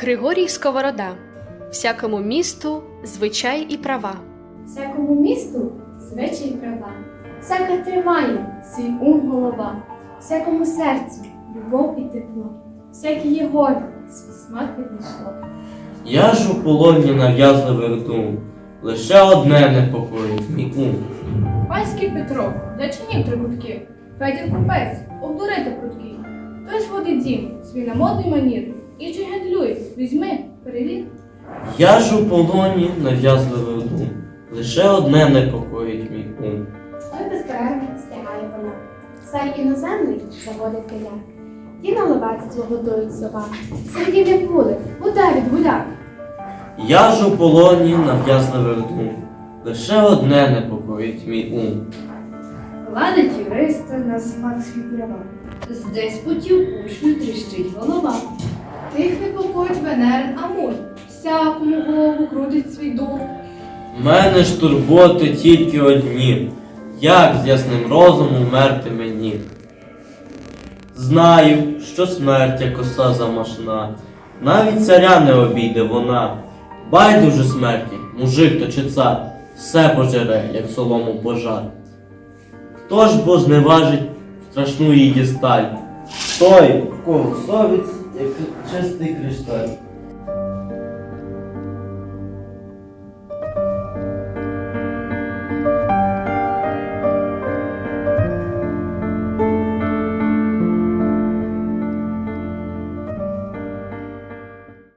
Григорій Сковорода. Всякому місту звичай і права. Всякому місту звичай і права, всяка тримає свій ум голова, всякому серцю любов і тепло, всяке є горе, свій смак відійшло. Я ж у полоні нав'язливих дум, лише одне непокоїть мій ум. Панський Петро, зачинів три кутки. Федір купець, обдурити прудкий. Той сводить дім, свій на модний манір. І чи візьми, перевір. Я ж у полоні нав'язливих дум, лише одне непокоїть мій ум. Той безперервно стягає поля, цар іноземний заводить теля. Ті на ловецтво готують сова, серед як вода від гуляк. Я ж у полоні нав'язливих дум, лише одне непокоїть мій ум. Гладить юриста на смак свій права. З деспотів учню тріщить голова. Непокоїть Венерин Амур. Всякому голову крутить свій дух. Мене ж турботи тільки одні, як з ясним розумом мерти мені. Знаю, що смерть коса замашна, навіть царя не обійде вона. Байдуже смерті, мужик то чи цар, все пожере, як солому пожар. Хто ж бо зневажить страшну її сталь? Той, в кого совість, як чистий кришталь.